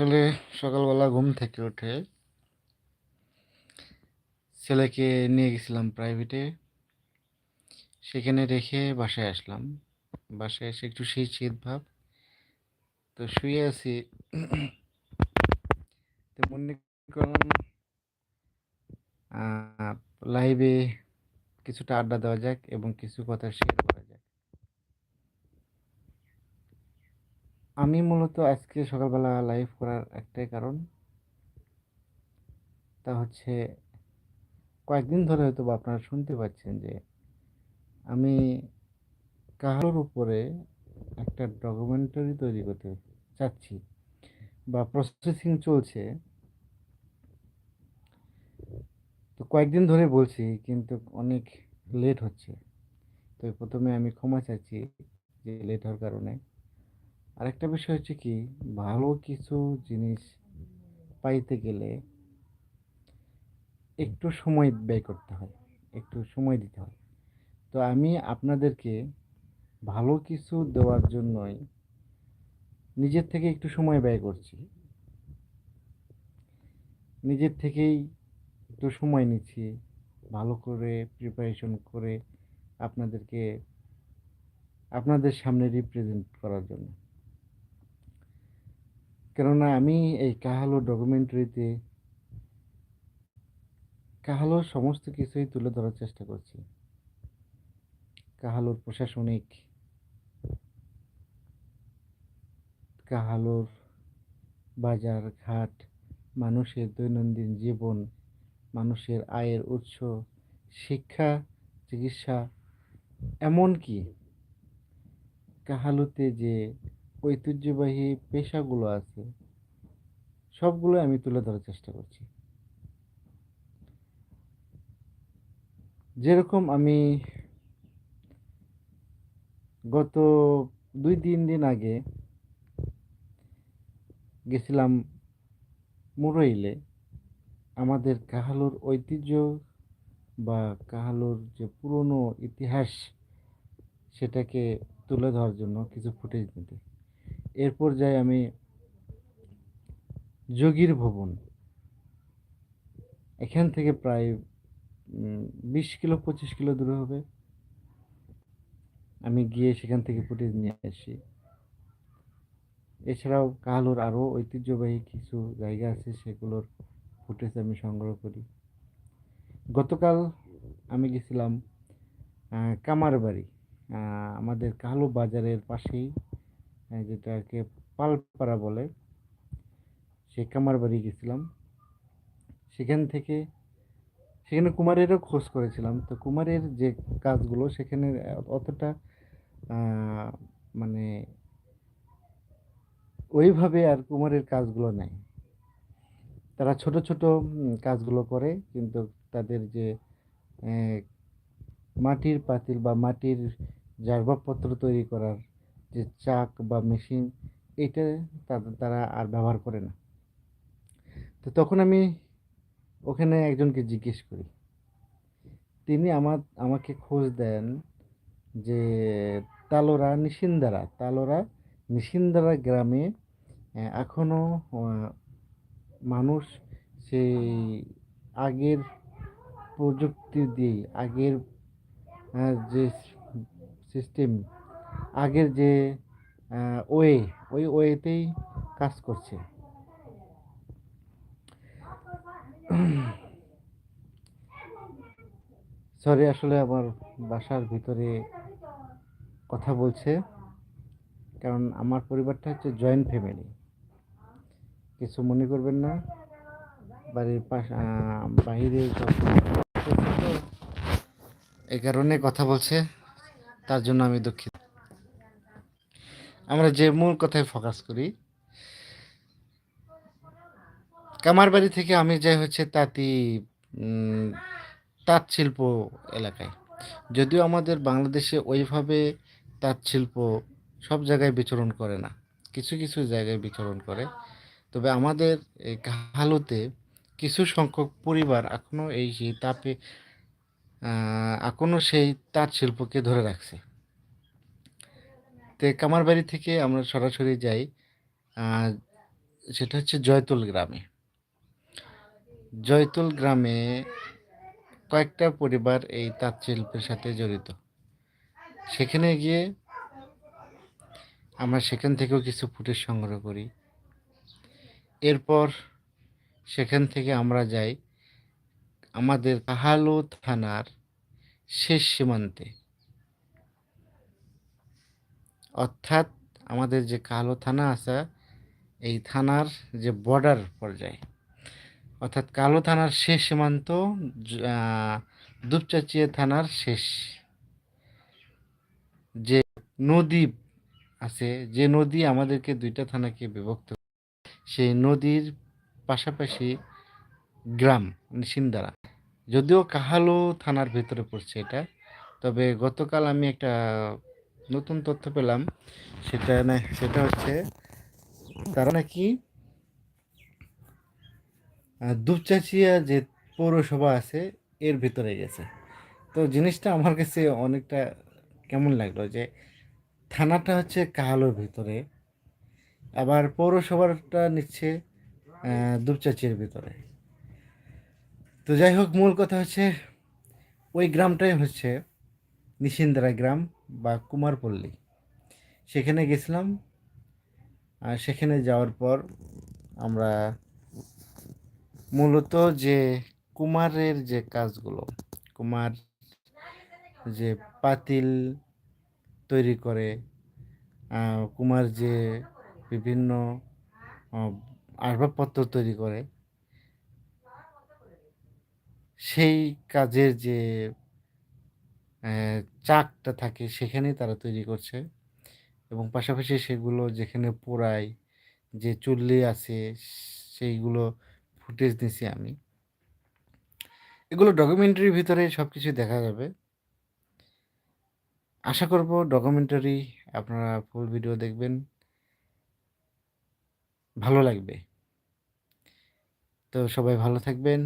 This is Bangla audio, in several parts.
আসলে সকালবেলা ঘুম থেকে উঠে ছেলেকে নিয়ে গেছিলাম প্রাইভেটে সেখানে রেখে বাসায় আসলাম। বাসায় এসে একটু শীত শীত ভাব। তো শুয়ে আছি। তো মনে করুন লাইভে কিছুটা আড্ডা দেওয়া যাক এবং কিছু কথা শেয়ার করা যাক আমি মূলত আজকে সকালবেলা লাইভ করার একটাই কারণ। তা হচ্ছে, কয়েকদিন ধরে হয়তো বা আপনারা শুনতে পাচ্ছেন যে, আমি কাহালোর উপরে একটা ডকুমেন্টারি তৈরি করতে চাচ্ছি বা প্রসেসিং চলছে। তো কয়েকদিন ধরে বলছি, কিন্তু অনেক লেট হচ্ছে। তো প্রথমে আমি ক্ষমা চাচ্ছি যে লেট হওয়ার কারণে। আরেকটা বিষয় হচ্ছে কি, ভালো কিছু জিনিস পাইতে গেলে একটু সময় ব্যয় করতে হয়, একটু সময় দিতে হয়। তো আমি আপনাদেরকে ভালো কিছু দেওয়ার জন্যই নিজের থেকে একটু সময় ব্যয় করছি। নিজের থেকেই একটু সময় নিচ্ছি, ভালো করে প্রিপারেশন করে আপনাদেরকে, আপনাদের সামনে রিপ্রেজেন্ট করার জন্য। কেননা আমি এই কাহালো ডকুমেন্টারিতে কাহালোর সমস্ত কিছুই তুলে ধরার চেষ্টা করছি। কাহালোর প্রশাসনিক কাহালোর বাজার ঘাট, মানুষের দৈনন্দিন জীবন, মানুষের আয়ের উৎস, শিক্ষা, চিকিৎসা, এমনকি কাহালুতে যে ঐতিহ্যবাহী পেশাগুলো আছে সবগুলো আমি তুলে ধরার চেষ্টা করছি। যেরকম আমি গত দুই, তিন দিন আগে গেছিলাম মুরইলে। আমাদের কাহালুর ঐতিহ্য বা কাহালুর যে পুরনো ইতিহাস, সেটাকে তুলে ধরার জন্য কিছু ফুটেজ নিতে। এরপর যাই আমি যোগীর ভবন। এখান থেকে প্রায় বিশ কিলো, পঁচিশ কিলো দূরে হবে। আমি গিয়ে সেখান থেকে ফুটেজ নিয়ে আসি। এছাড়াও কাহালুর আরও ঐতিহ্যবাহী কিছু জায়গা আছে, সেগুলোর ফুটেজ আমি সংগ্রহ করি। গতকাল আমি গেছিলাম কামারবাড়ি। আমাদের কালু বাজারের পাশেই। যেটাকে পালপাড়া বলে সেই কামারবাড়ি গেছিলাম। সেখান থেকে, সেখানে কুমারেরও খোঁজ করেছিলাম। তো কুমারের যে কাজগুলো, সেখানে অতটা মানে ওইভাবে আর কুমারের কাজগুলো নেই। তারা ছোট ছোট কাজগুলো করে, কিন্তু তাদের যে মাটির পাতিল বা মাটির জারবাবপত্র তৈরি করার যে চাক বা মেশিন, এটা তাদের তারা আর ব্যবহার করে না। তো তখন আমি ওখানে একজনকে জিজ্ঞেস করি। তিনি আমার, আমাকে খোঁজ দেন যে তালোরা নিশিন্দারা তালোরা নিশিন্দারা গ্রামে এখনও মানুষ সেই আগের প্রযুক্তি দিয়ে আগের যে সিস্টেম আগের যে ওয়ে, ওই ওয়েতেই কাজ করছে। সরি আসলে আমার বাসার ভিতরে কথা বলছে, কারণ আমার পরিবারটা হচ্ছে জয়েন্ট ফ্যামিলি কিছু মনে করবেন না, বাড়ির পাশ বাহিরে এই কারণে কথা বলছে, তার জন্য আমি দুঃখিত। আমরা যে মূল কথায় ফোকাস করি কামার বাড়ি থেকে আমি যাই হচ্ছে তাঁতি তাঁত শিল্প এলাকায়। যদিও আমাদের বাংলাদেশে ওইভাবে তাঁত শিল্প সব জায়গায় বিচরণ করে না, কিছু কিছু জায়গায় বিচরণ করে। তবে আমাদের এই কাহালুতে কিছু সংখ্যক পরিবার এখনও এই তাপে এখনও সেই তাঁত শিল্পকে ধরে রাখছে। তো কামারবাড়ি থেকে আমরা সরাসরি যাই। সেটা হচ্ছে জয়তুল গ্রামে। জয়তুল গ্রামে কয়েকটা পরিবার এই তাঁত শিল্পের সাথে জড়িত। সেখানে গিয়ে আমরা সেখান থেকেও কিছু ফুটেজ সংগ্রহ করি। এরপর সেখান থেকে আমরা যাই আমাদের কাহালু থানার শেষ সীমান্তে। অর্থাৎ আমাদের যে কালো থানা আছে, এই থানার যে বর্ডার পর্যায়ে। অর্থাৎ কালো থানার শেষ সীমান্ত দুপচাচিয়া থানার শেষ। যে নদী আছে, যে নদী আমাদেরকে দুইটা থানাকে বিভক্ত সেই নদীর পাশাপাশি গ্রাম মানে সিন্দারা। যদিও কাহালু থানার ভেতরে পড়ছে এটা, তবে গতকাল আমি একটা নতুন তথ্য পেলাম। সেটা সেটা হচ্ছে তারা নাকি দুপচাচিয়া যে পৌরসভা আছে এর ভিতরে গেছে। তো জিনিসটা আমার কাছে অনেকটা কেমন লাগল যে থানাটা হচ্ছে কাহালোর ভিতরে আবার পৌরসভাটা নিচ্ছে আহ, দুপচাচিয়ার ভিতরে। তো যাই হোক মূল কথা হচ্ছে ওই গ্রামটাই হচ্ছে নিশিন্দ্রা গ্রাম। বা কুমারপল্লী। সেখানে গেছিলাম। আর সেখানে যাওয়ার পর আমরা মূলত যে কুমারের যে কাজগুলো, কুমার যে পাতিল তৈরি করে কুমার যে বিভিন্ন আসবাবপত্র তৈরি করে, সেই কাজের যে চাকটা থাকে সেখানেই তারা তৈরি করছে। এবং পাশাপাশি সেগুলো যেখানে পোড়ায় যে চুল্লি আছে, সেইগুলো ফুটেজ নিছি আমি। এগুলো ডকুমেন্টারির ভিতরে সব কিছু দেখা যাবে। আশা করব ডকুমেন্টারি আপনারা ফুল ভিডিও দেখবেন। ভালো লাগবে। তো সবাই ভালো থাকবেন,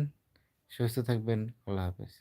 সুস্থ থাকবেন, আল্লাহ হাফেজ।